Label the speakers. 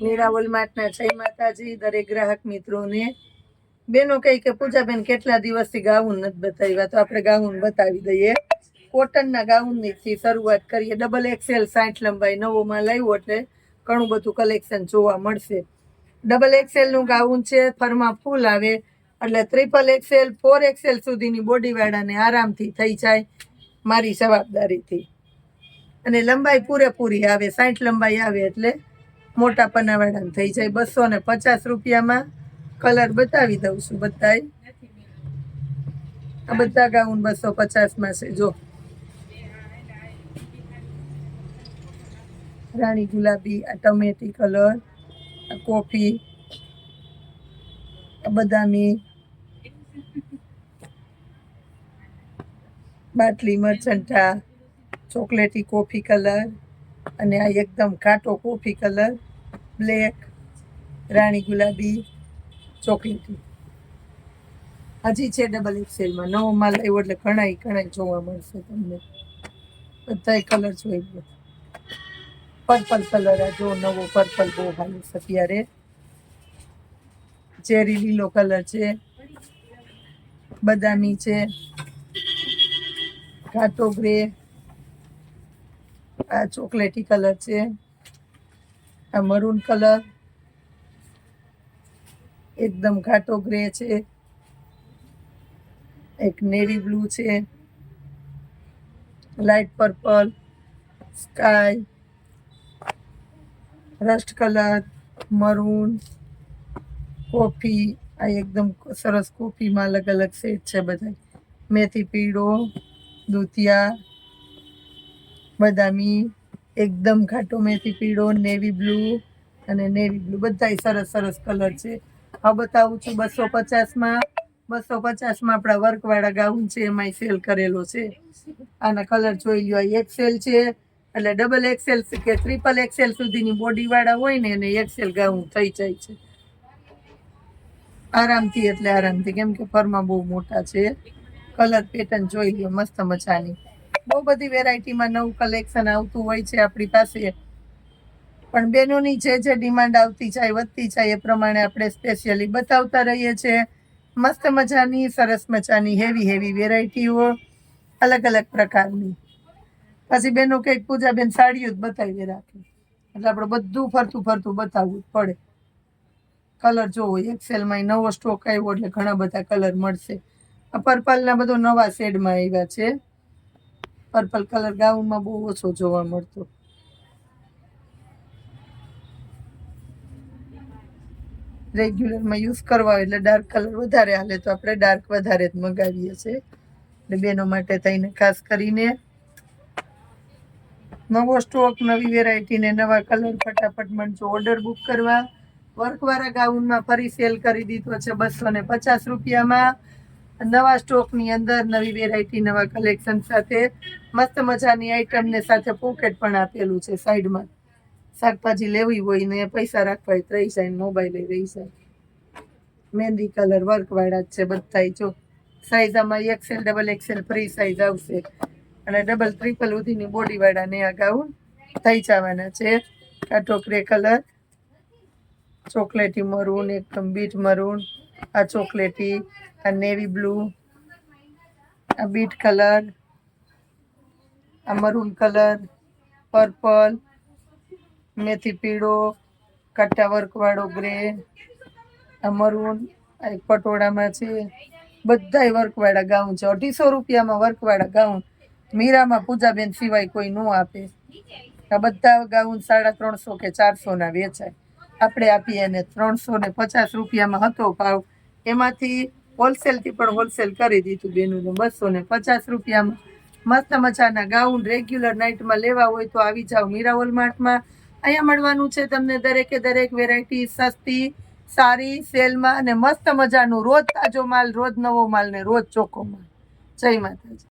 Speaker 1: નીરાવલ માટના જય માતાજી, દરેક ગ્રાહક મિત્રોને. બેનો કહી કે, પૂજાબેન, કેટલા દિવસથી ગાઉન નથી બતાવ્યા? તો આપણે ગાઉન બતાવી દઈએ. કોટનના ગાઉનની શરૂઆત કરીએ. ડબલ એક્સેલ સાઠ લંબાઈ નવોમાં લાવ્યું એટલે ઘણું બધું કલેક્શન જોવા મળશે. ડબલ એક્સેલનું ગાઉન છે, ફરમાં ફૂલ આવે. એટલે ત્રિપલ એક્સેલ ફોર એક્સેલ સુધીની બોડીવાળાને આરામથી થઈ જાય મારી જવાબદારીથી. અને લંબાઈ પૂરેપૂરી આવે, સાઠ લંબાઈ આવે એટલે મોટા પનાવાળાને થઈ જાય. બસો ને પચાસ રૂપિયામાં કલર બતાવી દઉં છું બધાય. આ બધા ગાઉન બસો પચાસમાં છે, જો. રાણી ગુલાબી, આ ટમેટી કલર, આ કોફી, આ બદામી, બાટલી મરચંટા, ચોકલેટી કોફી કલર. અને આ એકદમ ઘાટો કોફી કલર, બ્લેક, રાણી ગુલાબી, ચોકલેટી. હજી છે ડબલ એક્સેલમાં નવો માલ આવ્યો એટલે ઘણાય ઘણાય જોવા મળશે તમને. બધાય કલર જોઈ લો. પર્પલ કલર આ જો નવો પર્પલ બહુ હાલે છે અત્યારે. ચેરી લીલો કલર છે. બદામી છે. ઘાટો ગ્રે આ ચોકલેટી કલર છે, આ મરૂન કલર, એકદમ ઘાટો ગ્રે છે, એક નેવી બ્લુ છે light purple, sky, rust colour, maroon, coffee, આ એકદમ સરસ કોફીમાં અલગ અલગ શેડ છે બધા મેથી પીળો, દૂધિયા બદામી એકદમ ઘાટો મેથી પીળો નેવી બ્લુ અને નેવી બ્લુ બધાય સરસ સરસ કલર છે. આ બતાવું છું, બસો પચાસમાં બસો પચાસમાં આપણા વર્કવાળા ગાઉન છે, એમાંય સેલ કરેલો છે. આના કલર જોઈ લો એક્સેલ છે, એટલે ડબલ એક્સેલ કે ટ્રિપલ એક્સેલ સુધીની બોડીવાળા હોય ને, એને એક્સેલ ગાઉન થઈ જાય છે. આરામથી, એટલે આરામથી, કેમ કે ફરમાં બહુ મોટા છે. કલર પેટર્ન જોઈ લો મસ્ત મજાની. બહુ બધી વેરાયટીમાં નવું કલેક્શન આવતું હોય છે આપણી પાસે. પણ બહેનોની જે જે ડિમાન્ડ આવતી જાય, વધતી જાય એ પ્રમાણે આપણે સ્પેશિયલી બતાવતા રહીએ છીએ. મસ્ત મજાની, સરસ મજાની હેવી હેવી વેરાયટીઓ, અલગ અલગ પ્રકારની. પછી બેનો કંઈક પૂજાબેન સાડીઓ જ બતાવી રાખે. એટલે આપણે બધું ફરતું ફરતું બતાવવું પડે. કલર જોવો એક્સેલમાં નવો સ્ટોક આવ્યો એટલે ઘણા બધા કલર મળશે. આ પર્પલના બધો નવા શેડમાં આવ્યા છે. પર્પલ કલર ગાઉનમાં બહુ ઓછો જોવા મળતો. રેગ્યુલરમાં યુઝ કરવા એટલે ડાર્ક કલર વધારે હાલે તો આપણે ડાર્ક વધારે જ મગાવીએ છીએ. એટલે બેનો માટે થઈને ખાસ કરીને નવો સ્ટોક નવી વેરાયટી ને નવા કલર ફટાફટ મળજો. ઓર્ડર બુક કરવા વર્કવાળા ગાઉનમાં ફરી સેલ કરી દીધો છે બસો ને પચાસ રૂપિયામાં. નવા સ્ટોકની અંદર નવી વેરાયટી નવા કલેક્શન સાથે મસ્ત મજાની આઈટમ ને સાથે પોકેટ પણ આપેલું છે સાઈડમાં શાકભાજી લેવી હોય ને પૈસા રાખવા હોય રહી જાય મોબાઈલ રહી જાય. મહેંદી કલર વર્કવાળા જ છે બધા જો. સાઈઝ આમાં XL double XL free size આવશે. અને ડબલ ટ્રિપલ સુધીની બોડીવાળા ને આ ગાઉન થઈ જવાના છે. કાટો ગ્રે કલર ચોકલેટી મરૂન એકદમ બીટ મરૂન આ ચોકલેટી, આ નેવી બ્લુ આ બીટ કલર આ મરૂન કલર પર્પલ મેથી પીળો કાટા વર્કવાળો ગ્રે આ મરૂન આ એક પટોળામાં છે. બધાય વર્કવાળા ગાઉન છે. અઢીસો રૂપિયામાં વર્કવાળા ગાઉન મીરામાં પૂજાબેન સિવાય કોઈ ન આપે. આ બધા ગાઉન સાડા ત્રણસો કે ચારસોના વેચાય. આપણે આપીએ એને ત્રણસો ને પચાસ રૂપિયામાં હતો ભાવ. એમાંથી હોલસેલથી પણ હોલસેલ કરી દીધું બેનું બસો ને પચાસ રૂપિયામાં. મસ્ત મજાના ગાઉન રેગ્યુલર નાઇટમાં લેવા હોય તો આવી જાઓ મીરા માર્ટમાં. અહીંયા મળવાનું છે તમને દરેકે દરેક વેરાયટી સસ્તી, સારી, સેલમાં અને મસ્ત મજાનું રોજ તાજો માલ, રોજ નવો માલ ને રોજ ચોખ્ખો માલ. જય માતાજી.